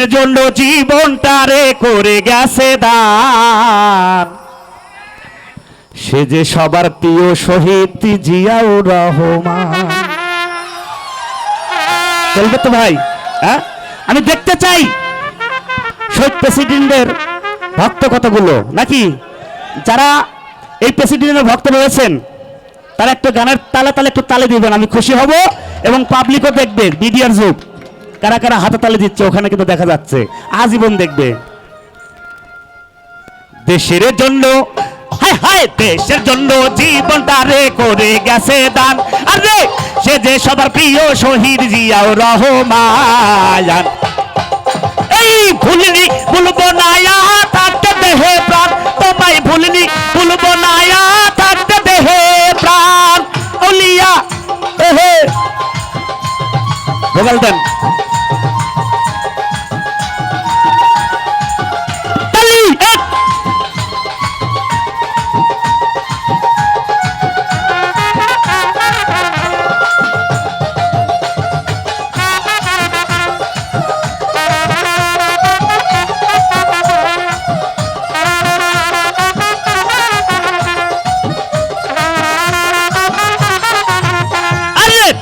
দেশের জন্য জীবনটারে করে গেছে দান। সে যে সবার প্রিয় শহীদ জিয়াউর রহমান। চলবে তো ভাই হ্যাঁ? আমি দেখতে চাই শহীদ প্রেসিডেন্টের ভক্ত কতগুলো? নাকি যারা এই প্রেসিডেন্টের ভক্ত রয়েছেন, তারা একটা গানের তালে তালে একটু তালে দিবেন, আমি খুশি হব এবং পাবলিকও দেখবে মিডিয়ার যুগ কারা কারা হাতে তালে দিচ্ছে, ওখানে কিন্তু দেখা যাচ্ছে। আজীবন দেখবে। দেশের জন্য, হায় হায়, দেশের জন্য জীবনটা রে করে গেছে দান। আরে, সে যে সবার প্রিয় শহীদ রহমান। এই ভুলবো না থাকতে দেহে প্রাণ। তোমায় না புகழ்டன்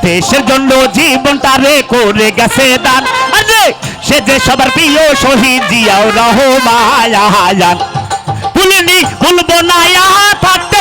দেশের জন্য জীবনটা রে করে গেছে দান। আরে, সে যে সবার প্রিয় শহীদ জিয়াও রহমান। ভুলিনি ভুলবো না থাকতে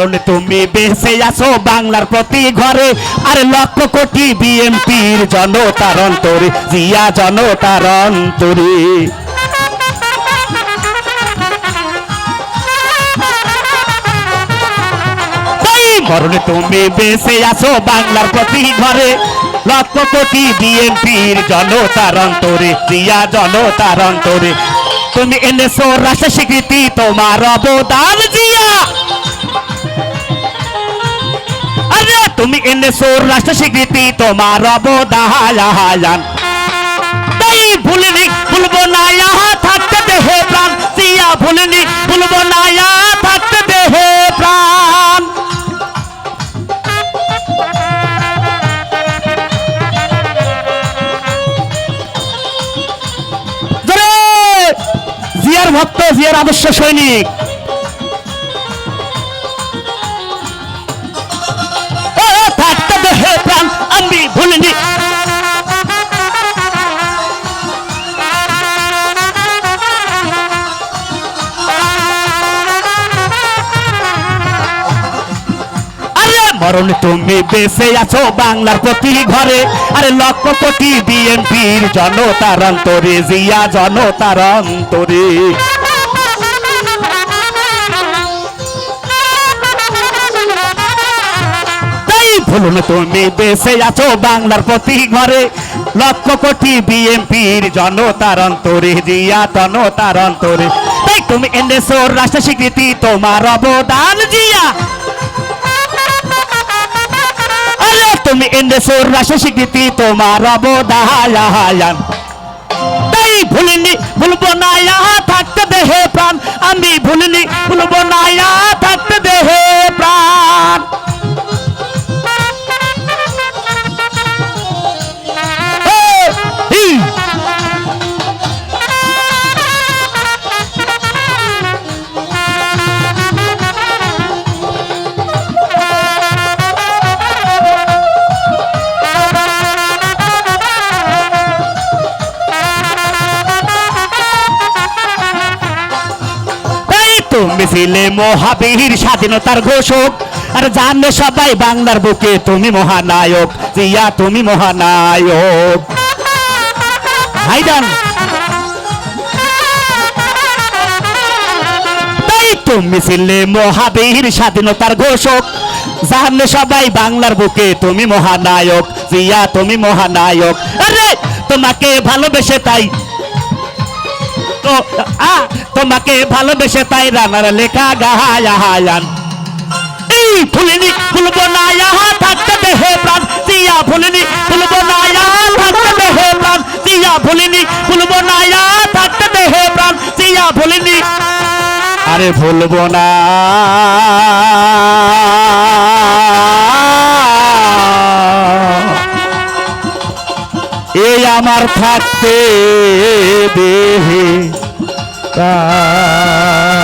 মরণ তুমি বেঁচে আছো বাংলার প্রতি ঘরে। আরে লক্ষ কোটি বিএমপির জনতার অন্তরে, জিয়া জনতার অন্তরে। মরণ তুমি বেঁচে আছো বাংলার প্রতি ঘরে। লক্ষ কোটি বিএনপির জনতার অন্তরে, জিয়া জনতার অন্তরে। তুমি এনেছো রাষ্ট্র স্বীকৃতি তোমার অবদান জিয়া। তুমি এনেছো রাষ্ট্র স্বীকৃতি, তোমার অবদান তাই ভুলিনি, ভুলবো না থাকতে দেহে প্রাণ। জিয়া ভুলিনি না থাকতে দেহে প্রাণ। জিয়ার ভক্ত, জিয়ার আদর্শ সৈনিক। মরণ তুমি বেঁচে আছো বাংলার প্রতি ঘরে। আরে লক্ষ কোটি বিএনপির জনতার অন্তরে, জিয়া জনতার অন্তরে। ভুলুন তুমি বেঁচে আছো বাংলার প্রতি ঘরে। লক্ষ কোটি বিএনপির জনতার অন্তরে, জিয়া জনতার অন্তরে। তাই তুমি এনেছো রাষ্ট্র স্বীকৃতি তোমার অবদান জিয়া। আরে তুমি এনেছো রাষ্ট্র স্বীকৃতি তোমার অবদান তাই ভুলিনি, ভুলবো না থাকতে দেহে প্রাণ। আমি ভুলিনি, ভুলবো না তুমি মহাবীর স্বাধীনতার ঘোষক। আর জানে সবাই, বাংলার বুকে তুমি মহানায়ক, জিয়া তুমি মহানায়ক। হাইডান তাই তুমি ছিলে মহাবীর স্বাধীনতার ঘোষক। জানে সবাই, বাংলার বুকে তুমি মহানায়ক, জিয়া তুমি মহানায়ক। আরে, তোমাকে ভালোবেসে তাই তোমাকে ভালোবেসে তাই রানার লেখা গাহায়ান এই ভুলিনি ভুলবো না, ইহা থাকতে দেহে প্রাণ জিয়া ভুলিনি ভুলবো না, ইহা থাকতে দেহে প্রাণ জিয়া ভুলিনি ভুলবো না, ইহা থাকতে দেহে প্রাণ জিয়া ভুলিনি আরে ভুলবো না। আমার থাকতে দেহে। প্রাণ